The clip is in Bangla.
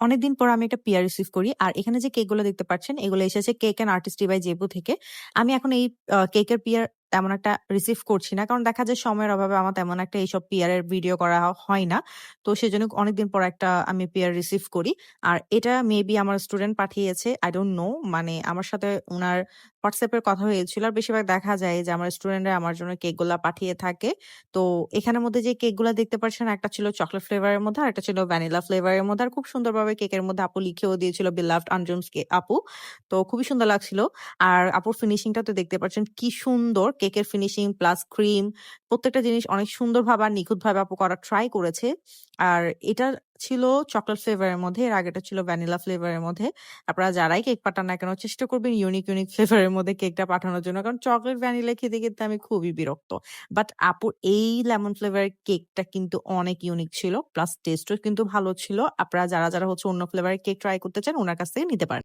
অনেকদিন পর আমি একটা পিয়ার রিসিভ করি। আর এখানে যে কেকগুলো দেখতে পাচ্ছেন, এগুলো এসেছে cake and artist by Jebu থেকে। আমি এখন এই কেকের পিয়ার তেমন একটা রিসিভ করছি না। কারণ দেখা যায় সময়ের অভাবে আমার তেমন একটা এইসব পিয়ারের ভিডিও করা হয় না। তো সেজন্য অনেকদিন পর একটা আমি পিয়ার রিসিভ করি। আর এটা মেবি আমার স্টুডেন্ট পাঠিয়েছে। আই ডোন্ট নো মানে আমার সাথে উনার এর কথা হয়েছিল। আর বেশিরভাগ দেখা যায় যে আমার স্টুডেন্টরা আমার জন্য কেকগুলা পাঠিয়ে থাকে। তো এখানের মধ্যে যে কেকগুলা দেখতে পাচ্ছেন একটা ছিল চকলেট ফ্লেভারের মধ্যে, আরেকটা ছিল ভ্যানিলা ফ্লেভারের মধ্যে। আর খুব সুন্দরভাবে কেকের মধ্যে আপু লিখেও দিয়েছিল বিলাভড আনজুমস কে আপু। তো খুবই সুন্দর লাগছিল। আর আপুর ফিনিশিংটা তো দেখতে পাচ্ছেন কি সুন্দর কেকের ফিনিশিং প্লাস ক্রিম প্রত্যেকটা জিনিস অনেক সুন্দরভাবে আর নিখুঁতভাবে আপু করার ট্রাই করেছে। আর এটা ছিল চকলেট ফ্লেভার এর মধ্যে। এর আগেটা ছিল ভ্যানিলা ফ্লেভার এর মধ্যে। আপনারা যারাই কেক পাঠান না কেন চেষ্টা করবেন ইউনিক, ইউনিক ফ্লেভার এর মধ্যে কেকটা পাঠানোর জন্য। কারণ চকলেট ভ্যানিলা খেতে, খেতে আমি খুবই বিরক্ত। বাট আপুর এই লেমন ফ্লেভার কেকটা কিন্তু অনেক ইউনিক ছিল। প্লাস টেস্টও কিন্তু ভালো ছিল। আপনারা যারা, যারা হচ্ছে অন্য ফ্লেভারের কেক ট্রাই করতে চান ওনার কাছ থেকে নিতে পারেন।